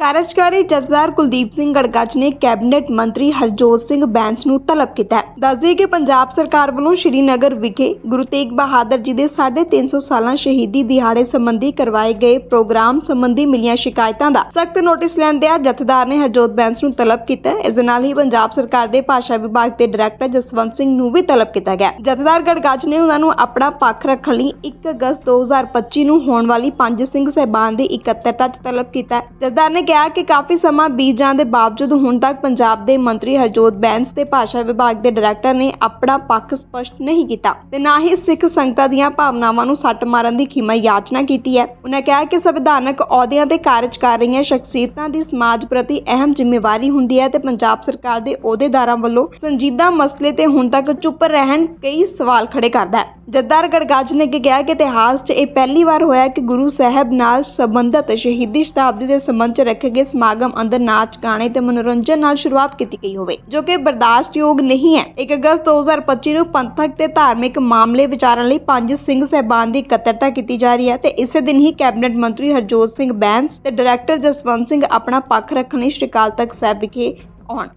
ਕਾਰਜਕਾਰੀ ਜਥੇਦਾਰ ਕੁਲਦੀਪ ਸਿੰਘ ਗੜਗੱਜ ਨੇ ਕੈਬਨਿਟ ਮੰਤਰੀ ਹਰਜੋਤ ਸਿੰਘ ਬੈਂਸ ਨੂੰ ਤਲਬ ਕੀਤਾ ਦੱਸਦੇ ਕਿ ਪੰਜਾਬ ਸਰਕਾਰ ਵੱਲੋਂ ਸ਼੍ਰੀਨਗਰ ਵਿਖੇ ਗੁਰੂ ਤੇਗ ਬਹਾਦਰ ਜੀ ਦੇ 350 ਸਾਲਾਂ ਸ਼ਹੀਦੀ ਦਿਹਾੜੇ ਸੰਬੰਧੀ ਕਰਵਾਏ ਗਏ ਪ੍ਰੋਗਰਾਮ ਸੰਬੰਧੀ ਮਿਲੀਆਂ ਸ਼ਿਕਾਇਤਾਂ ਦਾ ਸਖਤ ਨੋਟਿਸ ਲੈਂਦਿਆਂ ਜਥੇਦਾਰ ਨੇ ਹਰਜੋਤ ਬੈਂਸ ਨੂੰ ਤਲਬ ਕੀਤਾ ਇਸ ਦੇ ਨਾਲ ਹੀ ਪੰਜਾਬ ਸਰਕਾਰ ਦੇ ਭਾਸ਼ਾ ਵਿਭਾਗ ਦੇ ਡਾਇਰੈਕਟਰ ਜਸਵੰਤ ਸਿੰਘ ਨੂੰ ਵੀ ਤਲਬ ਕੀਤਾ ਗਿਆ ਜਥੇਦਾਰ ਗੜਗੱਜ ਨੇ ਉਹਨਾਂ ਨੂੰ ਆਪਣਾ ਪੱਖ ਰੱਖਣ ਲਈ 1 ਅਗਸਤ 2025 ਨੂੰ ਹੋਣ ਵਾਲੀ ਪੰਜ ਸਿੰਘ ਸਹਿਬਾਨ ਦੀ ਇਕੱਤਰਤਾ 'ਚ ਤਲਬ ਕੀਤਾ ਜਥੇਦਾਰ ਨੇ ਕਿਹਾ ਕਿ ਕਾਫੀ ਸਮਾਂ ਬੀਤ ਜਾਣ ਦੇ ਬਾਵਜੂਦ ਹੁਣ ਤੱਕ ਪੰਜਾਬ ਦੇ ਮੰਤਰੀ ਹਰਜੋਤ ਬੈਂਸ ਤੇ ਭਾਸ਼ਾ ਵਿਭਾਗ ਦੇ ਡਾਇਰੈਕਟਰ ਨੇ ਆਪਣਾ ਪੱਖ ਸਪਸ਼ਟ ਨਹੀਂ ਕੀਤਾ ਤੇ ਨਾ ਹੀ ਸਿੱਖ ਸੰਗਤਾਂ ਦੀਆਂ ਭਾਵਨਾਵਾਂ ਨੂੰ ਸੱਟ ਮਾਰਨ ਦੀ ਖਿਮਾ ਯਾਚਨਾ ਕੀਤੀ ਹੈ। ਉਹਨਾਂ ਕਿਹਾ ਕਿ ਸੰਵਿਧਾਨਕ ਅਹੁਦਿਆਂ ਤੇ ਕਾਰਜ ਕਰ ਰਹੀਆਂ ਸ਼ਖਸੀਅਤਾਂ ਦੀ ਸਮਾਜ ਪ੍ਰਤੀ ਅਹਿਮ ਜ਼ਿੰਮੇਵਾਰੀ ਹੁੰਦੀ ਹੈ ਤੇ ਪੰਜਾਬ ਸਰਕਾਰ ਦੇ ਅਹੁਦੇਦਾਰਾਂ ਵੱਲੋਂ ਸੰਜੀਦਾ ਮਸਲੇ ਤੇ ਹੁਣ ਤੱਕ ਚੁੱਪ ਰਹਿਣ ਕਈ ਸਵਾਲ ਖੜੇ ਕਰਦਾ ਹੈ। ਜੱਦਾਰ ਗੜਗੱਜ ਨੇ ਕਿਹਾ ਕਿ ਇਤਿਹਾਸ 'ਚ ਇਹ ਪਹਿਲੀ ਵਾਰ ਹੋਇਆ ਕਿ ਗੁਰੂ ਸਾਹਿਬ ਨਾਲ ਸੰਬੰਧਿਤ ਸ਼ਹੀਦੀ ਸ਼ਤਾਬਦੀ ਦੇ ਸੰਬੰਧ 'ਚ ਰੱਖੇ ਗਏ ਸਮਾਗਮ ਅੰਦਰ ਨਾਚ, ਗਾਣੇ ਤੇ ਮਨੋਰੰਜਨ ਨਾਲ ਸ਼ੁਰੂਆਤ ਕੀਤੀ ਗਈ ਹੋਵੇ, ਜੋ ਕਿ ਬਰਦਾਸ਼ਤਯੋਗ ਨਹੀਂ ਹੈ। 1 ਅਗਸਤ 2025 ਨੂੰ ਪੰਥਕ ਤੇ ਧਾਰਮਿਕ ਮਾਮਲੇ ਵਿਚਾਰਨ ਲਈ ਪੰਜ ਸਿੰਘ ਸਹਿਬਾਨ ਦੀ ਇਕੱਤਰਤਾ ਕੀਤੀ ਜਾ ਰਹੀ ਹੈ ਤੇ ਇਸੇ ਦਿਨ ਹੀ ਕੈਬਨਿਟ ਮੰਤਰੀ ਹਰਜੋਤ ਸਿੰਘ ਬੈਂਸ ਤੇ ਡਾਇਰੈਕਟਰ ਜਸਵੰਤ ਸਿੰਘ ਆਪਣਾ ਪੱਖ ਰੱਖਣ ਲਈ ਸ਼੍ਰੀ ਅਕਾਲ ਤਖਤ ਸਾਹਿਬ ਵਿਖੇ ਆਉਣ।